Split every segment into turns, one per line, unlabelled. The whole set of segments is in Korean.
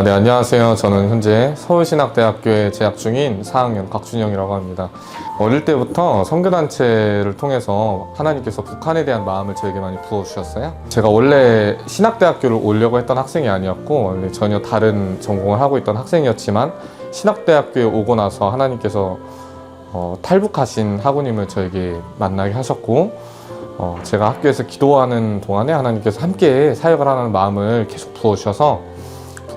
아, 네, 안녕하세요. 저는 현재 서울신학대학교에 재학 중인 4학년 곽준영이라고 합니다. 어릴 때부터 선교단체를 통해서 하나님께서 북한에 대한 마음을 저에게 많이 부어주셨어요. 제가 원래 신학대학교를 오려고 했던 학생이 아니었고, 전혀 다른 전공을 하고 있던 학생이었지만, 신학대학교에 오고 나서 하나님께서 어, 탈북하신 학우님을 저에게 만나게 하셨고, 어, 제가 학교에서 기도하는 동안에 하나님께서 함께 사역을 하는 마음을 계속 부어주셔서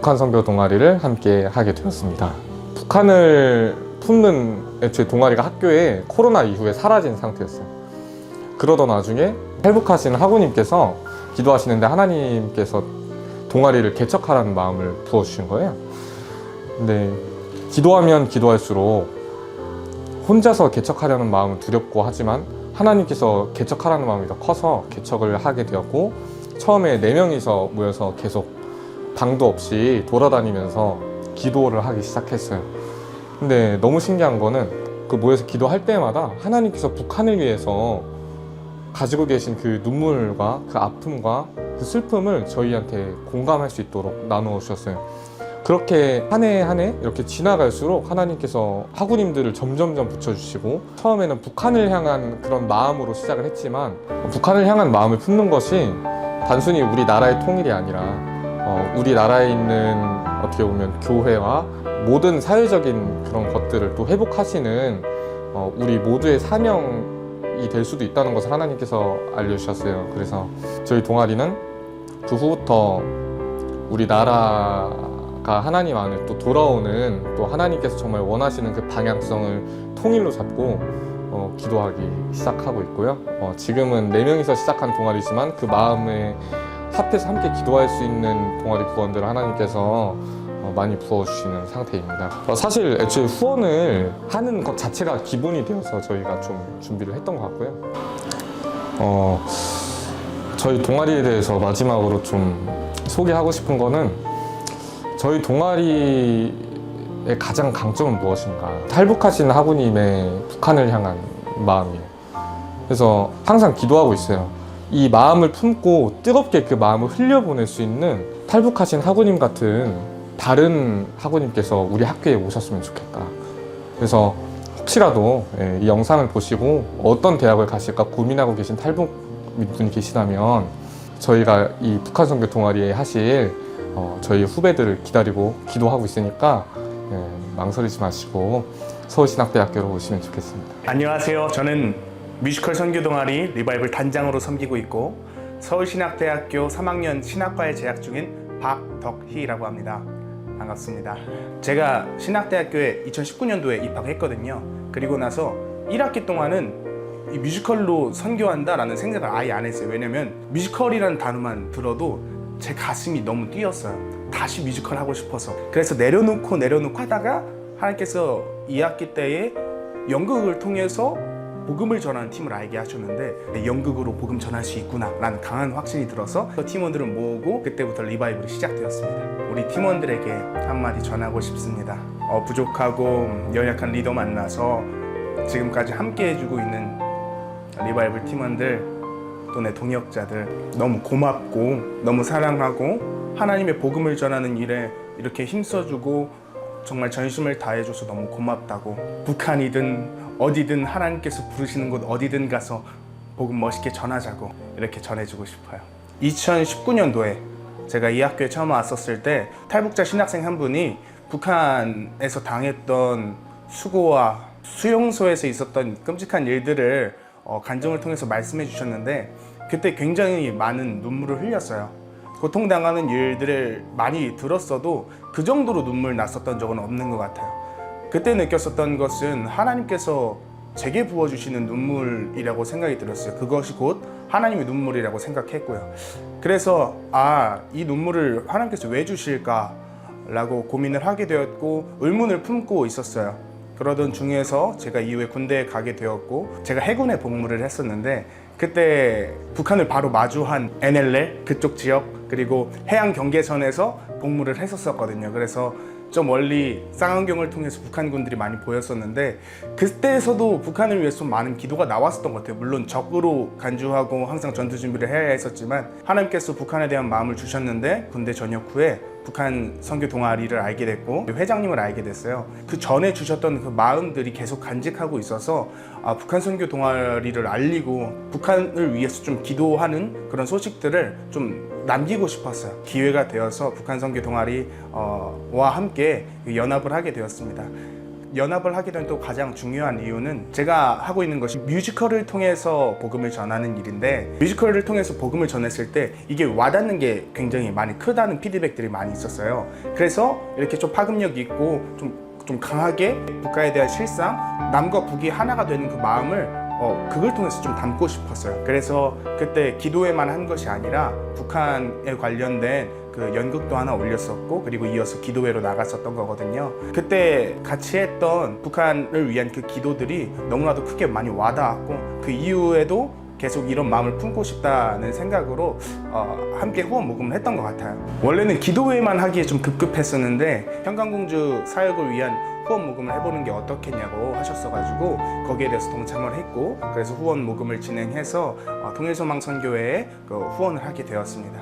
북한 선교 동아리를 함께 하게 되었습니다. 북한을 품는 애초에 동아리가 학교에 코로나 이후에 사라진 상태였어요. 그러던 와중에 탈북하신 학우님께서 기도하시는데 하나님께서 동아리를 개척하라는 마음을 부어주신 거예요. 근데 기도하면 기도할수록 혼자서 개척하려는 마음은 두렵고 하지만 하나님께서 개척하라는 마음이 더 커서 개척을 하게 되었고 처음에 네 명이서 모여서 계속 방도 없이 돌아다니면서 기도를 하기 시작했어요. 근데 너무 신기한 거는 그 모여서 기도할 때마다 하나님께서 북한을 위해서 가지고 계신 그 눈물과 그 아픔과 그 슬픔을 저희한테 공감할 수 있도록 나누어 주셨어요. 그렇게 한 해 한 해 이렇게 지나갈수록 하나님께서 학우님들을 점점점 붙여주시고 처음에는 북한을 향한 그런 마음으로 시작을 했지만 북한을 향한 마음을 품는 것이 단순히 우리나라의 통일이 아니라 어, 우리나라에 있는 어떻게 보면 교회와 모든 사회적인 그런 것들을 또 회복하시는 어, 우리 모두의 사명이 될 수도 있다는 것을 하나님께서 알려주셨어요. 그래서 저희 동아리는 그 후부터 우리나라가 하나님 안에 또 돌아오는 또 하나님께서 정말 원하시는 그 방향성을 통일로 잡고 어, 기도하기 시작하고 있고요. 어, 지금은 네 명이서 시작한 동아리지만 그 마음에 합해서 함께 기도할 수 있는 동아리 구원들을 하나님께서 어, 많이 부어주시는 상태입니다. 어, 사실 애초에 후원을 하는 것 자체가 기본이 되어서 저희가 좀 준비를 했던 것 같고요. 어, 저희 동아리에 대해서 마지막으로 좀 소개하고 싶은 거는 저희 동아리의 가장 강점은 무엇인가? 탈북하신 학우님의 북한을 향한 마음이에요. 그래서 항상 기도하고 있어요. 이 마음을 품고 뜨겁게 그 마음을 흘려보낼 수 있는 탈북하신 학우님 같은 다른 학우님께서 우리 학교에 오셨으면 좋겠다. 그래서 혹시라도 예, 이 영상을 보시고 어떤 대학을 가실까 고민하고 계신 탈북 분이 계시다면 저희가 이 북한 선교 동아리에 하실 어, 저희 후배들을 기다리고 기도하고 있으니까 예, 망설이지 마시고 서울신학대학교로 오시면 좋겠습니다.
안녕하세요. 저는 뮤지컬 선교 동아리 리바이블 단장으로 섬기고 있고 서울신학대학교 3학년 신학과에 재학 중인 박덕희라고 합니다. 반갑습니다. 제가 신학대학교에 2019년도에 입학했거든요. 그리고 나서 1학기 동안은 이 뮤지컬로 선교한다라는 생각을 아예 안 했어요. 왜냐면 뮤지컬이라는 단어만 들어도 제 가슴이 너무 뛰었어요. 다시 뮤지컬 하고 싶어서. 그래서 내려놓고 내려놓고 하다가 하나님께서 2학기 때에 연극을 통해서 복음을 전하는 팀을 알게 하셨는데 네, 연극으로 복음 전할 수 있구나라는 강한 확신이 들어서 그 팀원들을 모으고 그때부터 리바이블이 시작되었습니다. 우리 팀원들에게 한마디 전하고 싶습니다. 어, 부족하고 연약한 리더 만나서 지금까지 함께 해주고 있는 리바이블 팀원들 또 내 동역자들 너무 고맙고 너무 사랑하고 하나님의 복음을 전하는 일에 이렇게 힘써주고 정말 전심을 다해줘서 너무 고맙다고 북한이든 어디든 하나님께서 부르시는 곳 어디든 가서 복음 멋있게 전하자고 이렇게 전해주고 싶어요 2019년도에 제가 이 학교에 처음 왔었을 때 탈북자 신학생 한 분이 북한에서 당했던 수고와 수용소에서 있었던 끔찍한 일들을 어, 간증을 통해서 말씀해 주셨는데 그때 굉장히 많은 눈물을 흘렸어요. 고통당하는 일들을 많이 들었어도 그 정도로 눈물 났었던 적은 없는 것 같아요. 그때 느꼈었던 것은 하나님께서 제게 부어주시는 눈물이라고 생각이 들었어요. 그것이 곧 하나님의 눈물이라고 생각했고요. 그래서 아, 이 눈물을 하나님께서 왜 주실까? 라고 고민을 하게 되었고 의문을 품고 있었어요. 그러던 중에서 제가 이후에 군대에 가게 되었고 제가 해군에 복무를 했었는데 그때 북한을 바로 마주한 NLL 그쪽 지역 그리고 해양 경계선에서 복무를 했었었거든요. 그래서 저 멀리 쌍안경을 통해서 북한군들이 많이 보였었는데 그때에서도 북한을 위해서 좀 많은 기도가 나왔었던 것 같아요. 물론 적으로 간주하고 항상 전투 준비를 해야 했었지만 하나님께서 북한에 대한 마음을 주셨는데 군대 전역 후에 북한 선교 동아리를 알게 됐고 회장님을 알게 됐어요. 그 전에 주셨던 그 마음들이 계속 간직하고 있어서 아, 북한 선교 동아리를 알리고 북한을 위해서 좀 기도하는 그런 소식들을 좀 남기고 싶었어요. 기회가 되어서 북한 선교 동아리와 함께 연합을 하게 되었습니다. 연합을 하게 된 또 가장 중요한 이유는 제가 하고 있는 것이 뮤지컬을 통해서 복음을 전하는 일인데 뮤지컬을 통해서 복음을 전했을 때 이게 와닿는 게 굉장히 많이 크다는 피드백들이 많이 있었어요. 그래서 이렇게 좀 파급력 있고 좀, 좀 강하게 국가에 대한 실상, 남과 북이 하나가 되는 그 마음을 어, 그걸 통해서 좀 담고 싶었어요. 그래서 그때 기도회만 한 것이 아니라 북한에 관련된 그 연극도 하나 올렸었고 그리고 이어서 기도회로 나갔었던 거거든요. 그때 같이 했던 북한을 위한 그 기도들이 너무나도 크게 많이 와닿았고 그 이후에도 계속 이런 마음을 품고 싶다는 생각으로 어, 함께 후원 모금을 했던 것 같아요. 원래는 기도회만 하기에 좀 급급했었는데 현강공주 사역을 위한 후원 모금을 해보는 게 어떻겠냐고 하셨어가지고 거기에 대해서 동참을 했고 그래서 후원 모금을 진행해서 어, 통일소망 선교회에 그 후원을 하게 되었습니다.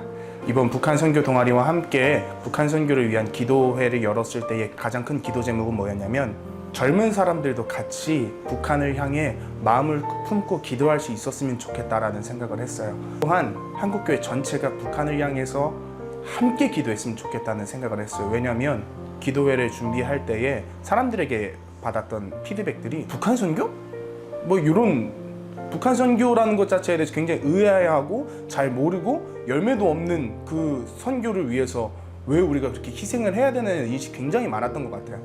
이번 북한 선교 동아리와 함께 북한 선교를 위한 기도회를 열었을 때의 가장 큰 기도 제목은 뭐였냐면 젊은 사람들도 같이 북한을 향해 마음을 품고 기도할 수 있었으면 좋겠다라는 생각을 했어요. 또한 한국교회 전체가 북한을 향해서 함께 기도했으면 좋겠다는 생각을 했어요. 왜냐하면 기도회를 준비할 때에 사람들에게 받았던 피드백들이 북한 선교? 뭐 이런 북한 선교라는 것 자체에 대해서 굉장히 의아해하고 잘 모르고 열매도 없는 그 선교를 위해서 왜 우리가 그렇게 희생을 해야 되는 인식이 굉장히 많았던 것 같아요.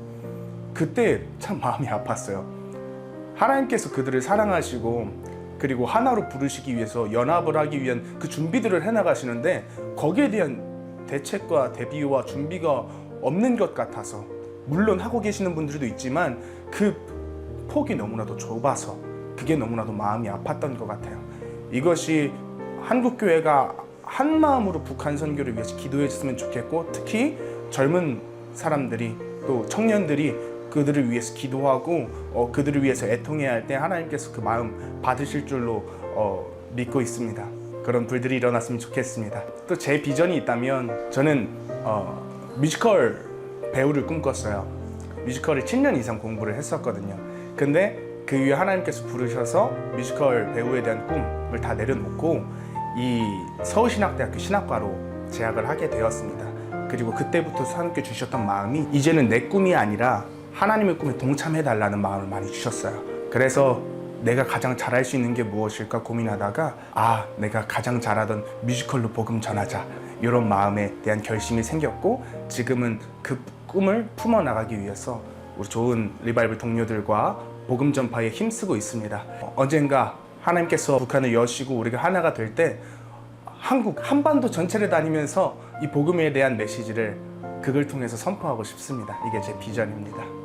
그때 참 마음이 아팠어요. 하나님께서 그들을 사랑하시고 그리고 하나로 부르시기 위해서 연합을 하기 위한 그 준비들을 해나가시는데 거기에 대한 대책과 대비와 준비가 없는 것 같아서 물론 하고 계시는 분들도 있지만 그 폭이 너무나도 좁아서 그게 너무나도 마음이 아팠던 것 같아요. 이것이 한국 교회가 한 마음으로 북한 선교를 위해서 기도해 줬으면 좋겠고 특히 젊은 사람들이 또 청년들이 그들을 위해서 기도하고 어, 그들을 위해서 애통해야 할 때 하나님께서 그 마음 받으실 줄로 어, 믿고 있습니다. 그런 불들이 일어났으면 좋겠습니다. 또 제 비전이 있다면 저는 어, 뮤지컬 배우를 꿈꿨어요. 뮤지컬을 7년 이상 공부를 했었거든요. 근데 그 이후에 하나님께서 부르셔서 뮤지컬 배우에 대한 꿈을 다 내려놓고 이 서울신학대학교 신학과로 재학을 하게 되었습니다. 그리고 그때부터 하나님께 주셨던 마음이 이제는 내 꿈이 아니라 하나님의 꿈에 동참해 달라는 마음을 많이 주셨어요. 그래서 내가 가장 잘할 수 있는 게 무엇일까 고민하다가 아 내가 가장 잘하던 뮤지컬로 복음 전하자 이런 마음에 대한 결심이 생겼고 지금은 그 꿈을 품어 나가기 위해서 우리 좋은 리바이블 동료들과 복음 전파에 힘쓰고 있습니다. 어, 언젠가 하나님께서 북한을 여시고 우리가 하나가 될 때 한국 한반도 전체를 다니면서 이 복음에 대한 메시지를 그걸 통해서 선포하고 싶습니다. 이게 제 비전입니다.